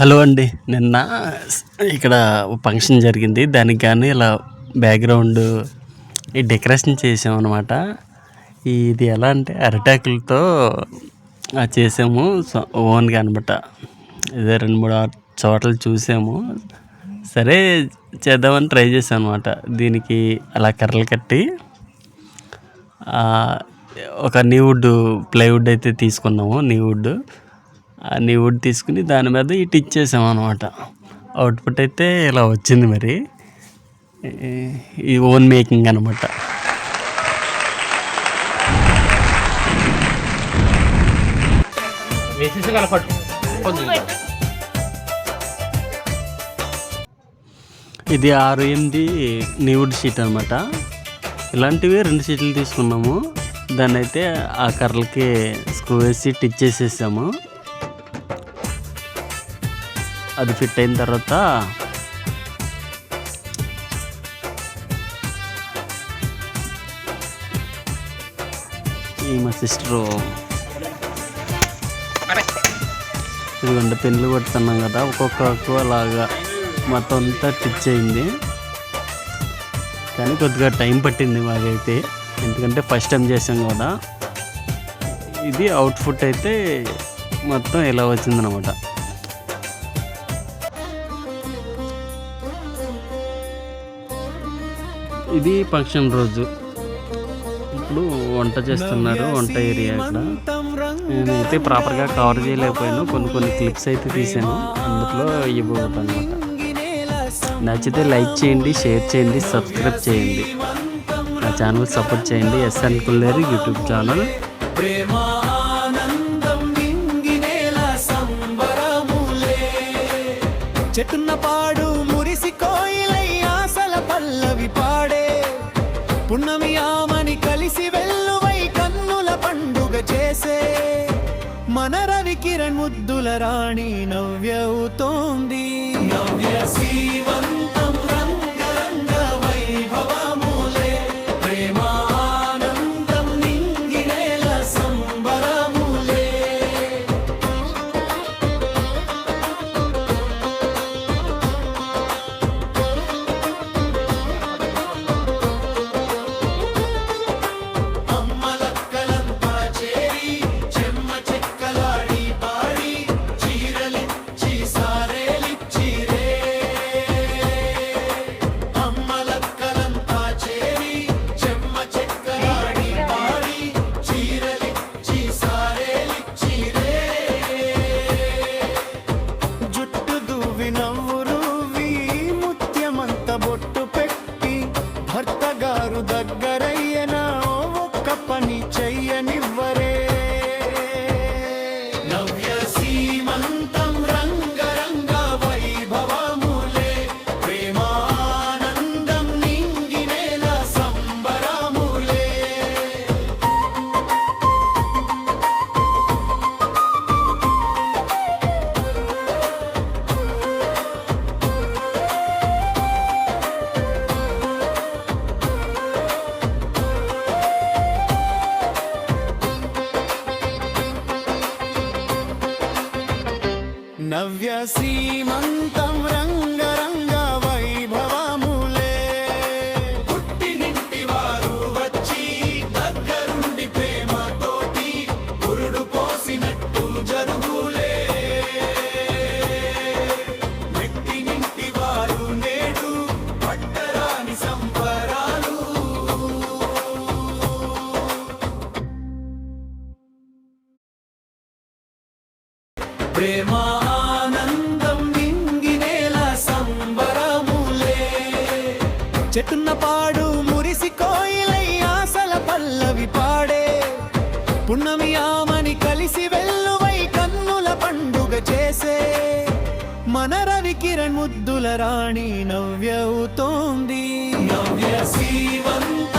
Hello అండి. నిన్న ఇక్కడ ఫంక్షన్ జరిగింది. దానికి కానీ ఇలా బ్యాక్గ్రౌండ్ ఈ డెకరేషన్ చేసాం అనమాట ఇది ఎలా అంటే అరిటాకులతో ఆ, చేసాము. ఓన్గా అనమాట ఇదే రెండు మూడు ఆరు చోట్ల చూసాము. సరే చేద్దామని ట్రై చేసాం అనమాట దీనికి అలా కర్రలు కట్టి ఒక న్యూవుడ్ ప్లైవుడ్ అయితే తీసుకున్నాము న్యూవుడ్ ఆ న్యూవుడ్ తీసుకుని దాని మీద ఇటు ఇచ్చేసాం అనమాట అవుట్పుట్ అయితే ఇలా వచ్చింది మరి. ఈ- ఓన్ మేకింగ్ అనమాట ఇది ఆరు ఎనిమిది న్యూవుడ్ షీట్ అనమాట ఇలాంటివి రెండు షీట్లు తీసుకున్నాము. దాన్ని అయితే ఆ కర్రలకి స్క్రూ వేసి టిచ్ చేసేసాము. అది ఫిట్ అయిన తర్వాత ఈ మా సిస్టరు ఇదిగోండి పెన్నులు కొడుతున్నాం కదా ఒక్కొక్కకు అలాగా మొత్తం అంతా టిచ్ అయింది. కానీ కొద్దిగా టైం పట్టింది మాకైతే. ఎందుకంటే ఫస్ట్ టైం చేసాం కదా. ఇది అవుట్ఫుట్ అయితే మొత్తం ఇలా వచ్చిందనమాట. ఇది ఫంక్షన్ రోజు. ఇప్పుడు వంట చేస్తున్నారు వంట ఏరియా ఇక్కడ. నేనైతే ప్రాపర్గా కవర్ చేయలేకపోయాను. కొన్ని కొన్ని క్లిప్స్ అయితే తీసాను అందులో ఇవ్వబోతాను నచ్చితే లైక్ చేయండి షేర్ చేయండి సబ్స్క్రైబ్ చేయండి. నా ఛానల్ సపోర్ట్ చేయండి. ఎస్ఎన్ కుల్లేరు యూట్యూబ్ ఛానల్ చెట్టున్న పాడు మురిసి కోయిలై ఆసల పల్లవి పాడే పున్నమి ఆమని కలిసి వెల్లువై కన్నుల పండుగ చేసే మన రవి కిరణ్ ముద్దుల రాణి నవ్యవుతోంది. నవ్య శ్రీవంతం నవ్య సీమంతం రంగరంగ వైభవములే. పుట్టినింటి వారు వచ్చి దగ్గరుండి ప్రేమతోటి పురుడు పోసినట్టు జరుగులే. మెట్టినింటి వారు నేడు పట్టరాని సంబరాలు. ప్రేమానందం చెట్టున్న పాడు మురిసి కోయిలై ఆసల పల్లవి పాడే. పున్నమి ఆమని కలిసి వెల్లువై కన్నుల పండుగ చేసే. మన రవి కిరణ్ ముద్దుల రాణి నవ్యవుతోంది. నవ్య శ్రీవంత